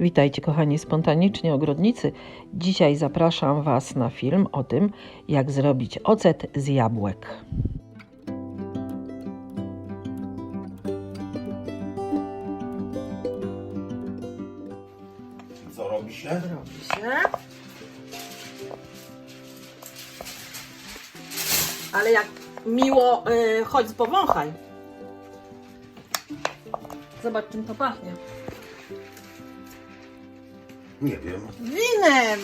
Witajcie kochani spontanicznie ogrodnicy. Dzisiaj zapraszam Was na film o tym, jak zrobić ocet z jabłek. Co robi się? Robi się. Ale jak miło, yy, chodź powąchaj. Zobacz czym to pachnie. Nie wiem. Winem!